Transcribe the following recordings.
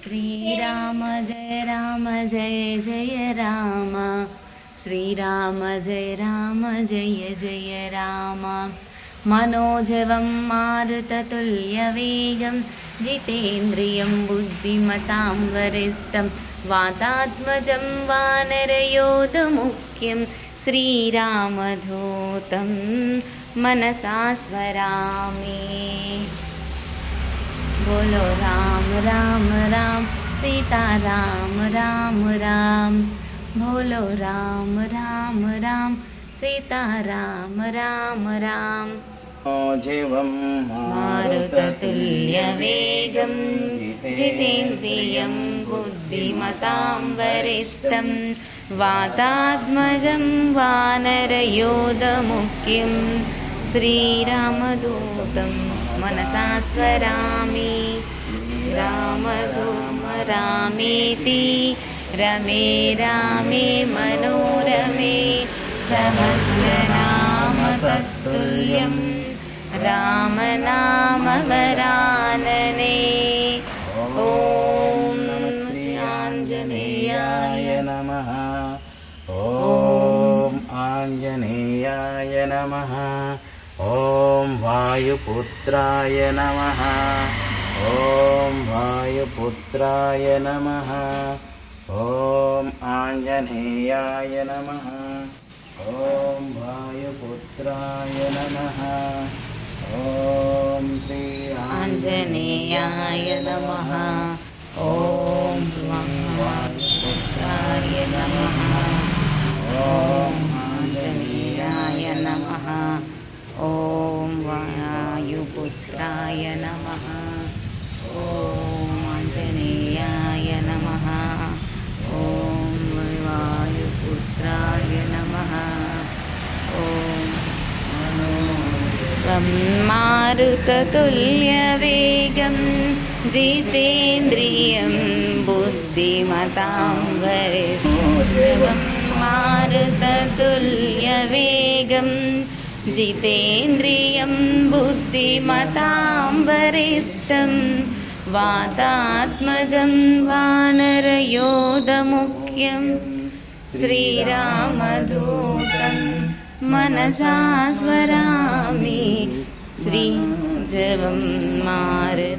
श्रीराम जय राम जय जय राम। श्रीराम जय राम जय जय राम। मनोजवं मारुततुल्यवेगं जितेन्द्रियं बुद्धिमतां वरिष्ठं वातात्मजं वानरयोधमुख्यं श्रीरामधूतं मनसा स्मरामि बोलो राम राम राम सीता राम राम राम। बोलो राम राम राम सीता राम राम राम। जीवं मारुततुल्यवेगं जितेन्द्रियं बुद्धिमतां वरिष्ठं वातात्मजं वानरयोधमुख्यं श्रीरामदूतं मनसा स्मरामि रामधूमरामेति। रमे रामे मनोरमे। सहस्रनाम तत्तुल्यं ॐ आञ्जनेयाय नमः। ॐ आञ्जनेयाय नमः ॐ वायुपुत्राय नमः। ॐ वायुपुत्राय नमः। ॐ आञ्जनेयाय नमः। ॐ वायुपुत्राय नमः। ॐ श्री आञ्जनेयाय नमः। ॐ वायुपुत्राय नमः। ॐ वायुपुत्राय नमः। ॐ आञ्जनेयाय नमः। ॐ वायुपुत्राय नमः। ॐ मारुततुल्यवेगं जितेन्द्रियं बुद्धिमतां वरिष्ठं मारुततुल्यवेगं जितेन्द्रियं बुद्धिमतां वरिष्ठं वातात्मजं वानरयोधमुख्यं श्रीरामदूतं मनसा स्मरामि श्रीजवं मारुततुल्यवेगं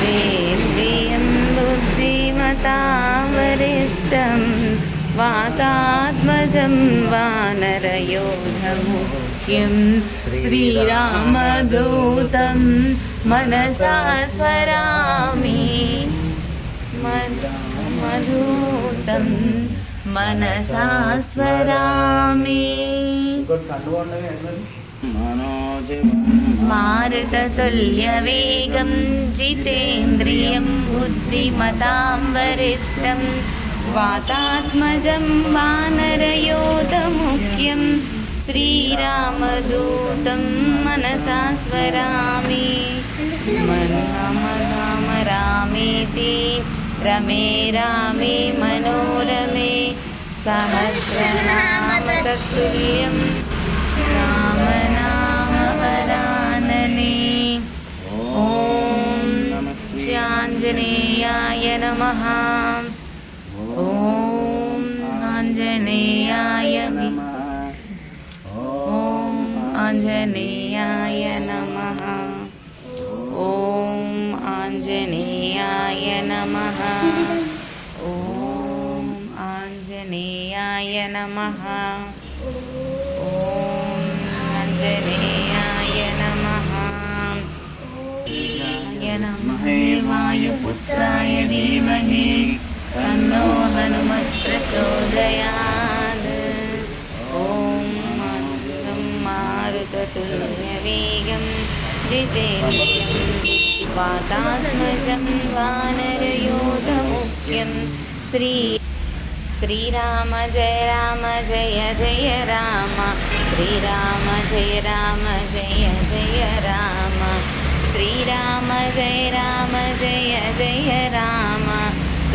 वेन्द्रियं बुद्धिमतां वरिष्ठं वातात्मजं वानरयोधमुख्यं श्रीरामदूतं मनसा स्मरामि मधूतं मनसा मनोजीवं मारुततुल्यवेगं जितेन्द्रियं बुद्धिमतां वरिष्ठं वातात्मजं वानरयोधमुख्यं श्रीरामदूतं मनसा स्मरामि राम राम रामेति रमे रामे मनोरमे सहस्रनाम तत्तुल्यं रामनामवरानने ॐ श्रीआञ्जनेयाय नमः आञ्जनेयाय नमः ॐ आञ्जनेयाय नमः। ॐ आञ्जनेयाय नमः। ॐ आञ्जनेयाय नमः। ॐ आञ्जनेयाय नमः। नमः वायुपुत्राय धीमहि। तन्नो हनुमत्प्रचोदयात् ॐ मन्त्रं मारुततुल्यवेगं जितेन्द्रियं वातात्मजं वानरयोधमुख्यं श्री श्रीराम जय राम जय जय राम श्रीराम जय राम जय जय राम श्रीराम जय राम जय जय राम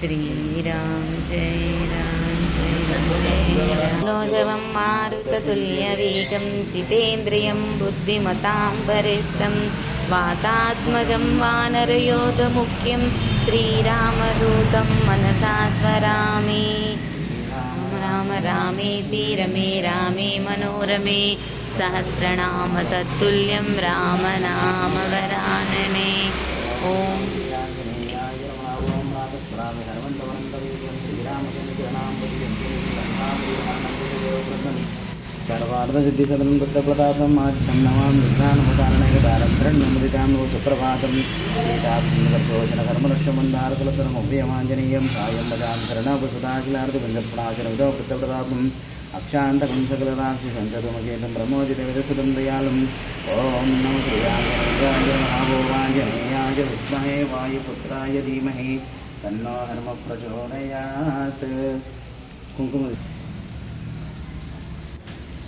श्री राम जय राम जय राम लोजवं मारुततुल्यवेगं जितेन्द्रियं बुद्धिमतां वरिष्ठं वातात्मजं वानरयोधमुख्यं श्रीरामदूतं मनसा स्मरामि राम राम रमे रामे मनोरमे सहस्रनाम तत्तुल्यं रामनामवरानने। ॐ सर्वार्थसिद्धिसदनं दत्तप्रतापम् आद्यं नमां विज्ञानमुदारणैकदारत्रण्यमृतां नो सुप्रभातं सीतात्मकर्षोषणकर्मलक्ष्यमन्दारकुलतरमव्ययमाञ्जनेयं सायं वदां शरणपसुधाखिलार्धविन्दप्राचरविदो वृत्तप्रतापम् अक्षान्तकं सकलराक्षसञ्चतुमकेतं प्रमोदितविरसुतं दयालुम् ॐ नमो श्रीरामचन्द्राय विद्महे वायुपुत्राय धीमहि तन्नो हनुम प्रचोदयात् कुङ्कुम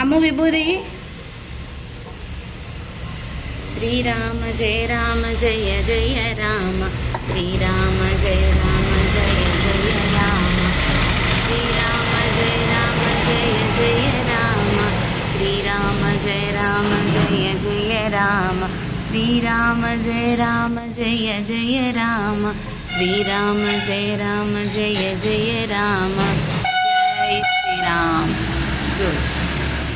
అమ్మ విభూది. శ్రీరామ జయ రామ జయ జయ రామ. శ్రీరామ జయ రామ జయ జయ రామ. శ్రీరామ జయ రామ జయ జయ రామ. శ్రీరామ జయ రామ జయ జయ రామ. శ్రీరామ జయ రామ జయ జయ రామ. శ్రీరామ జయ రామ జయ జయ రామ. జయ శ్రీరామ్. గుడ్.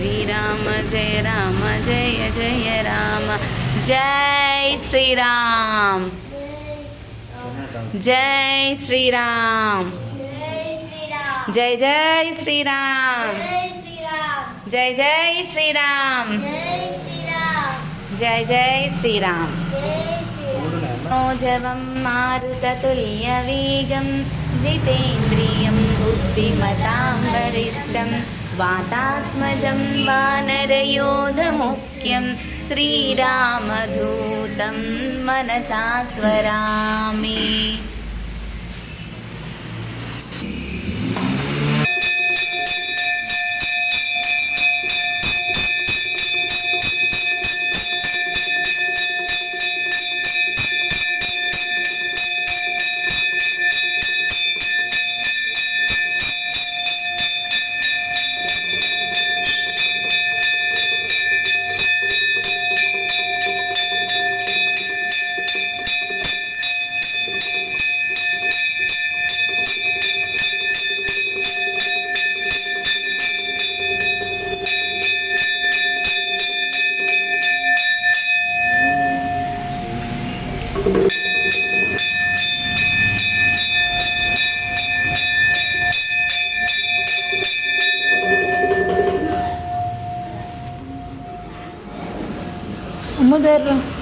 శ్రీరామ జయ రామ జయ జయ రామ. జై శ్రీరామ్. జై శ్రీరామ్. జై జై శ్రీరామ్. జై జై శ్రీరామ్. జై జై శ్రీరామ్. मनोजवं मारुततुल्यवेगं जितेन्द्रियं बुद्धिमतां वरिष्ठम् वातात्मजं वानरयोधमुख्यं श्रीरामधूतं मनसा स्मरामि समुद्र